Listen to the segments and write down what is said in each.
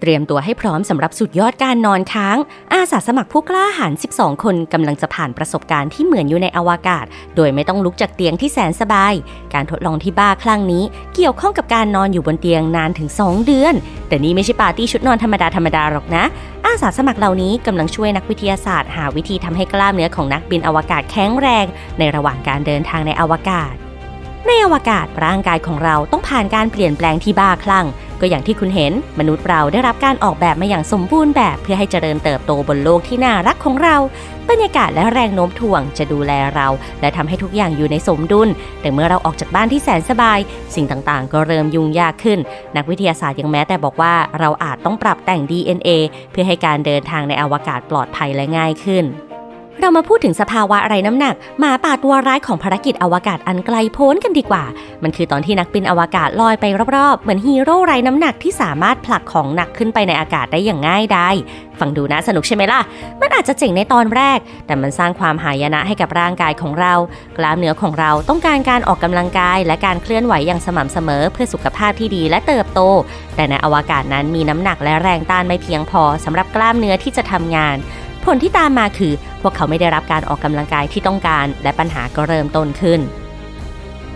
เตรียมตัวให้พร้อมสำหรับสุดยอดการนอนค้าง อาสาสมัครผู้กล้าหาญ 12 คนกำลังจะผ่านประสบการณ์ที่เหมือนอยู่ในอวกาศ โดยไม่ต้องลุกจากเตียงที่แสนสบาย การทดลองที่บ้าคลั่งนี้ เกี่ยวข้องกับการนอนอยู่บนเตียงนานถึง 2 เดือน แต่นี่ไม่ใช่ปาร์ตี้ชุดนอนธรรมดาธรรมดาหรอกนะ อาสาสมัครเหล่านี้กำลังช่วยนักวิทยาศาสตร์ หาวิธีทำให้กล้ามเนื้อของนักบินอวกาศแข็งแรง ในระหว่างการเดินทางในอวกาศในอวกาศร่างกายของเราต้องผ่านการเปลี่ยนแปลงที่บ้าคลั่ง ก็อย่างที่คุณเห็นมนุษย์เราได้รับการออกแบบมาอย่างสมบูรณ์แบบเพื่อให้เจริญเติบโตบนโลกที่น่ารักของเรา บรรยากาศและแรงโน้มถ่วงจะดูแลเรา และทำให้ทุกอย่างอยู่ในสมดุล แต่เมื่อเราออกจากบ้านที่แสนสบาย สิ่งต่างๆ ก็เริ่มยุ่งยากขึ้น นักวิทยาศาสตร์ยังแม้แต่บอกว่าเราอาจต้องปรับแต่ง DNA เพื่อให้การเดินทางในอวกาศปลอดภัยและง่ายขึ้น เรามาพูดถึงสภาวะไร้น้ำหนัก หมาป่าตัวร้ายของภารกิจอวกาศอันไกลโพ้นกันดีกว่า มันคือตอนที่นักบินอวกาศลอยไปรอบๆ เหมือนฮีโร่ไร้น้ำหนักที่สามารถผลักของหนักขึ้นไปในอากาศได้อย่างง่ายดายฟังดูน่าสนุกใช่ไหมล่ะ มันอาจจะเจ๋งในตอนแรก แต่มันสร้างความหายนะให้กับร่างกายของเรา กล้ามเนื้อของเราต้องการการออกกำลังกาย และการเคลื่อนไหวอย่างสม่ำเสมอ เพื่อสุขภาพที่ดีและเติบโต แต่ในอวกาศนั้นมีน้ำหนักและแรงต้านไม่เพียงพอสำหรับกล้ามเนื้อที่จะทำงาน ผลที่ตามมาคือ วกเขาไม่ได้รับการออกกำลังกายที่ต้องการ และปัญหาก็เริ่มต้นขึ้น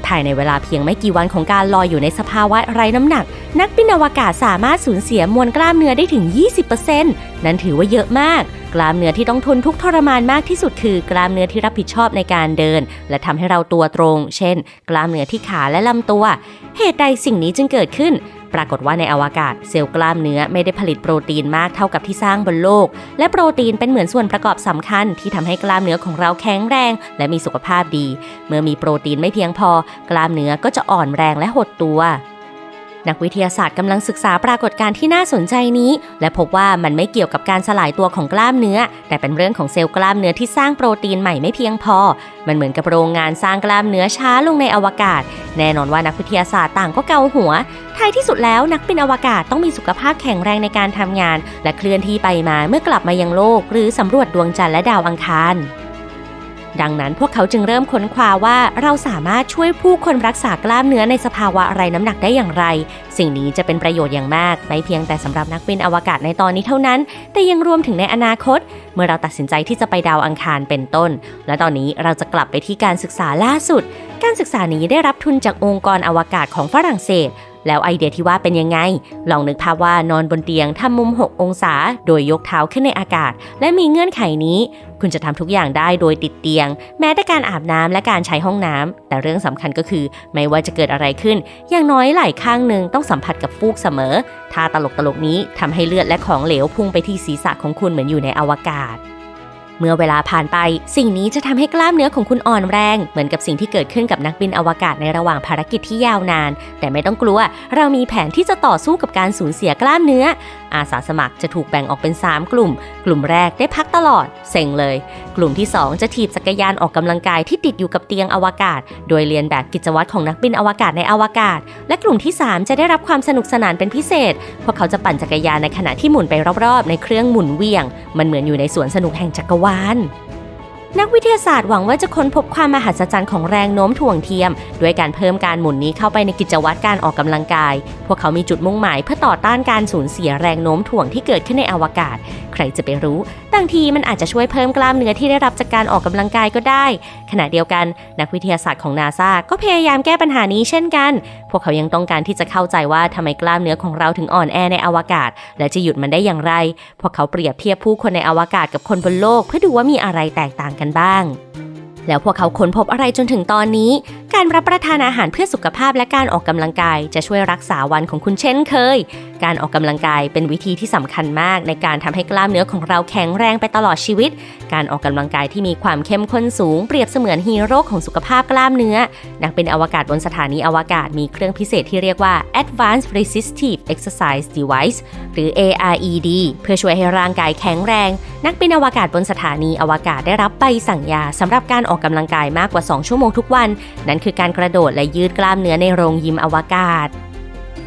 ภายในเวลาเพียงไม่กี่วันของการลอยอยู่ในสภาวะไร้น้ำหนัก นักบินอวกาศสามารถสูญเสียมวลกล้ามเนื้อได้ถึง 20%นั่นถือว่าเยอะมาก กล้ามเนื้อที่ต้องทนทุกทรมานมากที่สุดคือกล้ามเนื้อที่รับผิดชอบในการเดิน และทำให้เราตัวตรง เช่น กล้ามเนื้อที่ขาและลำตัว เหตุใดสิ่งนี้จึงเกิดขึ้น ปรากฏว่าในอวกาศเซลล์กล้ามเนื้อไม่ได้ผลิตโปรตีนมากเท่ากับที่สร้างบนโลก และโปรตีนเป็นเหมือนส่วนประกอบสำคัญที่ทำให้กล้ามเนื้อของเราแข็งแรง และมีสุขภาพดี เมื่อมีโปรตีนไม่เพียงพอกล้ามเนื้อก็จะอ่อนแรงและหดตัว นักวิทยาศาสตร์กำลังศึกษาปรากฏการณ์ที่น่าสนใจนี้ และพบว่ามันไม่เกี่ยวกับการสลายตัวของกล้ามเนื้อ แต่เป็นเรื่องของเซลล์กล้ามเนื้อที่สร้างโปรตีนใหม่ไม่เพียงพอ มันเหมือนกับโรงงานสร้างกล้ามเนื้อช้าลงในอวกาศ แน่นอนว่านักวิทยาศาสตร์ต่างก็เกาหัวท้ายที่สุดแล้วนักบินอวกาศต้องมีสุขภาพแข็งแรงในการทำงาน และเคลื่อนที่ไปมาเมื่อกลับมายังโลก หรือสำรวจดวงจันทร์และดาวอังคาร ดังนั้นพวกเขาจึงเริ่มค้นคว้าว่าเราสามารถช่วยผู้คนรักษากล้ามเนื้อในสภาวะไร้น้ำหนักได้อย่างไร สิ่งนี้จะเป็นประโยชน์อย่างมาก ไม่เพียงแต่สำหรับนักบินอวกาศในตอนนี้เท่านั้น แต่ยังรวมถึงในอนาคต เมื่อเราตัดสินใจที่จะไปดาวอังคารเป็นต้น และตอนนี้เราจะกลับไปที่การศึกษาล่าสุด การศึกษานี้ได้รับทุนจากองค์กรอวกาศของฝรั่งเศส แล้วไอเดียที่ว่าเป็นยังไง ลองนึกภาพว่านอนบนเตียงทำมุม 6 องศา โดยยกเท้าขึ้นในอากาศ และมีเงื่อนไขนี้ คุณจะทำทุกอย่างได้โดยติดเตียง แม้แต่การอาบน้ำและการใช้ห้องน้ำ แต่เรื่องสำคัญก็คือ ไม่ว่าจะเกิดอะไรขึ้น อย่างน้อยไหล่ข้างหนึ่งต้องสัมผัสกับฟูกเสมอท่าตลกตลกนี้ทำให้เลือดและของเหลวพุ่งไปที่ศีรษะของคุณเหมือนอยู่ในอวกาศ เมื่อเวลาผ่านไป สิ่งนี้จะทำให้กล้ามเนื้อของคุณอ่อนแรง เหมือนกับสิ่งที่เกิดขึ้นกับนักบินอวกาศในระหว่างภารกิจที่ยาวนาน แต่ไม่ต้องกลัว เรามีแผนที่จะต่อสู้กับการสูญเสียกล้ามเนื้อ อาสาสมัครจะถูกแบ่งออกเป็น 3 กลุ่ม กลุ่มแรกได้พักตลอด เซ็งเลย กลุ่มที่ 2 จะถีบจักรยานออกกำลังกายที่ติดอยู่กับเตียงอวกาศ โดยเรียนแบบกิจวัตรของนักบินอวกาศในอวกาศ และกลุ่มที่ 3 จะได้รับความสนุกสนานเป็นพิเศษ พวกเขาจะปั่นจักรยานในขณะที่หมุนไปรอบๆ ในเครื่องหมุนเวียง มันเหมือนอยู่ในสวนสนุกแห่งจักรวาล นักวิทยาศาสตร์หวังว่าจะค้นพบความมหัศจรรย์ของแรงโน้มถ่วงเทียม ด้วยการเพิ่มการหมุนนี้เข้าไปในกิจวัตรการออกกำลังกาย พวกเขามีจุดมุ่งหมายเพื่อต่อต้านการสูญเสียแรงโน้มถ่วงที่เกิดขึ้นในอวกาศ ใครจะไปรู้ บางทีมันอาจจะช่วยเพิ่มกล้ามเนื้อที่ได้รับจากการออกกำลังกายก็ได้ ขณะเดียวกัน นักวิทยาศาสตร์ของนาซาก็พยายามแก้ปัญหานี้เช่นกัน พวกเขายังต้องการที่จะเข้าใจว่าทำไมกล้ามเนื้อของเราถึงอ่อนแอในอวกาศ และจะหยุดมันได้อย่างไร พวกเขาเปรียบเทียบผู้คนในอวกาศกับคนบนโลก เพื่อดูว่ามีอะไรแตกต่างกันบ้าง แล้วพวกเขาค้นพบอะไรจนถึงตอนนี้ การรับประทานอาหารเพื่อสุขภาพและการออกกำลังกาย จะช่วยรักษาวันของคุณเช่นเคย การออกกำลังกายเป็นวิธีที่สำคัญมาก ในการทำให้กล้ามเนื้อของเราแข็งแรงไปตลอดชีวิต การออกกำลังกายที่มีความเข้มข้นสูงเปรียบเสมือนฮีโร่ของสุขภาพกล้ามเนื้อ นักเป็นอวกาศบนสถานีอวกาศมีเครื่องพิเศษที่เรียกว่า Advanced Resistive Exercise Device หรือ ARED เพื่อช่วยให้ร่างกายแข็งแรง นักบินอวกาศบนสถานีอวกาศได้รับใบสั่งยาสำหรับการออกกำลังกายมากกว่า 2 ชั่วโมงทุกวัน นั่นคือการกระโดดและยืดกล้ามเนื้อในโรงยิมอวกาศ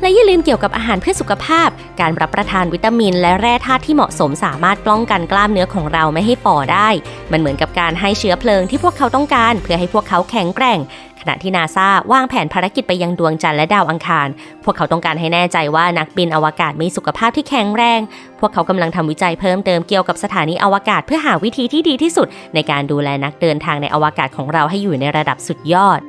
และอย่าลืมเกี่ยวกับอาหารเพื่อสุขภาพ การรับประทานวิตามิน และแร่ธาตุที่เหมาะสมสามารถป้องกันกล้ามเนื้อของเราไม่ให้ฝ่อได้ มันเหมือนกับการให้เชื้อเพลิงที่พวกเขาต้องการ เพื่อให้พวกเขาแข็งแกร่ง ขณะที่นาซาวางแผนภารกิจไปยังดวงจันทร์และดาวอังคาร พวกเขาต้องการให้แน่ใจว่านักบินอวกาศมีสุขภาพที่แข็งแรง พวกเขากำลังทำวิจัยเพิ่มเติมเกี่ยวกับสถานีอวกาศเพื่อหาวิธีที่ดีที่สุด ในการดูแลนักเดินทางในอวกาศของเราให้อยู่ในระดับสุดยอด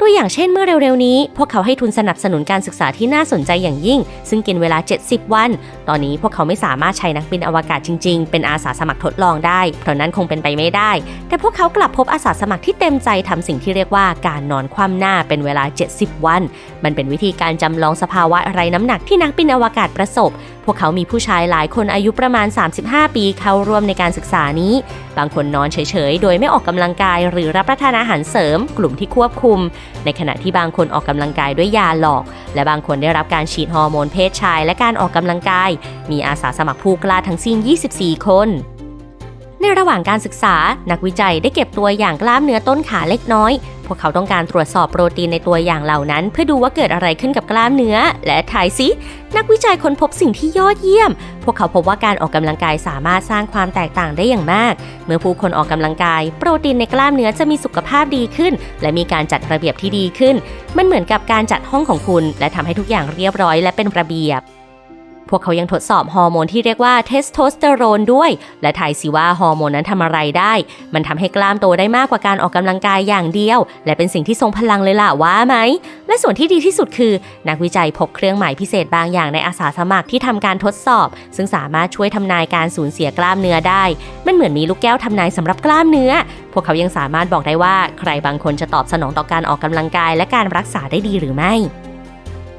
ตัวอย่างเช่นเมื่อเร็วๆนี้ พวกเขาให้ทุนสนับสนุนการศึกษาที่น่าสนใจอย่างยิ่ง ซึ่งกินเวลา 70 วัน ตอนนี้พวกเขาไม่สามารถใช้นักบินอวกาศจริงๆ เป็นอาสาสมัครทดลองได้ เพราะนั้นคงเป็นไปไม่ได้ แต่พวกเขากลับพบอาสาสมัครที่เต็มใจทำสิ่งที่เรียกว่าการนอนคว่ำหน้าเป็นเวลา 70 วัน มันเป็นวิธีการจำลองสภาวะไร้น้ำหนักที่นักบินอวกาศประสบ พวกเขามีผู้ชายหลายคนอายุประมาณ 35 ปีเข้าร่วมในการศึกษานี้ บางคนนอนเฉยๆ โดยไม่ออกกำลังกายหรือรับประทานอาหารเสริม กลุ่มที่ควบคุม ในขณะที่บางคนออกกำลังกายด้วยยาหลอก และบางคนได้รับการฉีดฮอร์โมนเพศชาย และการออกกำลังกาย มีอาสาสมัครผู้กล้าทั้งสิ้น 24 คนในระหว่างการศึกษา นักวิจัยได้เก็บตัวอย่างกล้ามเนื้อต้นขาเล็กน้อย พวกเขาต้องการตรวจสอบโปรตีนในตัวอย่างเหล่านั้น เพื่อดูว่าเกิดอะไรขึ้นกับกล้ามเนื้อ และทายซินักวิจัยค้นพบสิ่งที่ยอดเยี่ยม พวกเขาพบว่าการออกกำลังกายสามารถสร้างความแตกต่างได้อย่างมาก เมื่อผู้คนออกกำลังกาย โปรตีนในกล้ามเนื้อจะมีสุขภาพดีขึ้น และมีการจัดระเบียบที่ดีขึ้น มันเหมือนกับการจัดห้องของคุณ และทำให้ทุกอย่างเรียบร้อยและเป็นระเบียบ วกเขายังทดสอบฮอร์โมนที่เรียกว่าเทสโทสเตอโรนด้วย และทายสิว่าฮอร์โมนนั้นทำอะไรได้ มันทำให้กล้ามโตได้มากกว่าการออกกำลังกายอย่างเดียว และเป็นสิ่งที่ทรงพลังเลยล่ะว่าไหม และส่วนที่ดีที่สุดคือ นักวิจัยพบเครื่องหมายพิเศษบางอย่างในอาสาสมัครที่ทำการทดสอบ ซึ่งสามารถช่วยทำนายการสูญเสียกล้ามเนื้อได้ มันเหมือนมีลูกแก้วทำนายสำหรับกล้ามเนื้อ พวกเขายังสามารถบอกได้ว่าใครบางคนจะตอบสนองต่อการออกกำลังกาย และการรักษาได้ดีหรือไม่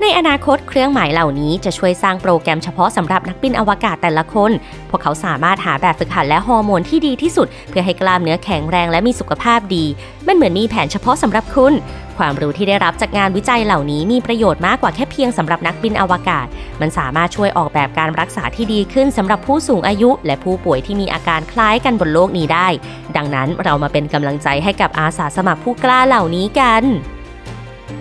ในอนาคตเครื่องหมายเหล่านี้จะช่วยสร้างโปรแกรมเฉพาะสำหรับนักบินอวกาศแต่ละคน พวกเขาสามารถหาแบบฝึกหัดและฮอร์โมนที่ดีที่สุด เพื่อให้กล้ามเนื้อแข็งแรงและมีสุขภาพดี มันเหมือนมีแผนเฉพาะสำหรับคุณ ความรู้ที่ได้รับจากงานวิจัยเหล่านี้มีประโยชน์มากกว่าแค่เพียงสำหรับนักบินอวกาศ มันสามารถช่วยออกแบบการรักษาที่ดีขึ้นสำหรับผู้สูงอายุ และผู้ป่วยที่มีอาการคล้ายกันบนโลกนี้ได้ ดังนั้นเรามาเป็นกำลังใจให้กับอาสาสมัครผู้กล้าเหล่านี้กัน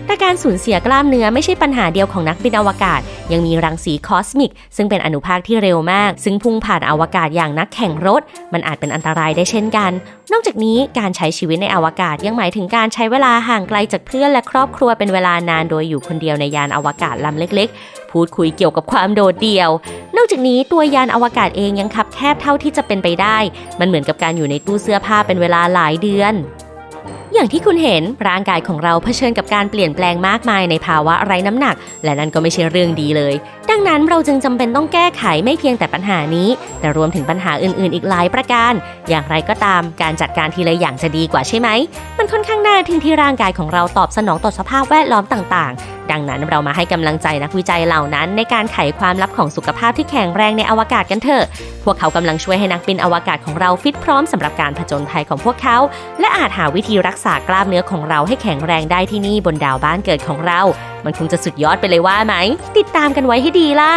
แต่การสูญเสียกล้ามเนื้อไม่ใช่ปัญหาเดียวของนักบินอวกาศ ยังมีรังสีคอสมิก ซึ่งเป็นอนุภาคที่เร็วมาก ซึ่งพุ่งผ่านอวกาศอย่างนักแข่งรถ มันอาจเป็นอันตรายได้เช่นกัน นอกจากนี้การใช้ชีวิตในอวกาศยังหมายถึงการใช้เวลาห่างไกลจากเพื่อนและครอบครัวเป็นเวลานานโดยอยู่คนเดียวในยานอวกาศลำเล็ก ๆ พูดคุยเกี่ยวกับความโดดเดี่ยว นอกจากนี้ตัวยานอวกาศเองยังคับแคบเท่าที่จะเป็นไปได้ มันเหมือนกับการอยู่ในตู้เสื้อผ้าเป็นเวลาหลายเดือน อย่างที่คุณเห็นร่างกายของเราเผชิญกับการเปลี่ยนแปลงมากมายในภาวะไร้น้ำหนัก และนั่นก็ไม่ใช่เรื่องดีเลย ดังนั้นเราจึงจำเป็นต้องแก้ไขไม่เพียงแต่ปัญหานี้ แต่รวมถึงปัญหาอื่นๆ อีกหลายประการ อย่างไรก็ตามการจัดการทีละอย่างจะดีกว่าใช่ไหม มันค่อนข้างน่าทึ่งที่ร่างกายของเราตอบสนองต่อสภาพแวดล้อมต่างๆดังนั้นเรามาให้กำลังใจนักวิจัยเหล่านั้น ในการไขความลับของสุขภาพที่แข็งแรงในอวกาศกันเถอะ พวกเขากำลังช่วยให้นักบินอวกาศของเราฟิตพร้อมสำหรับการผจญภัยของพวกเขา และอาจหาวิธีรักษากล้ามเนื้อของเราให้แข็งแรงได้ที่นี่บนดาวบ้านเกิดของเรา มันคงจะสุดยอดไปเลยว่าไหม ติดตามกันไว้ให้ดีล่ะ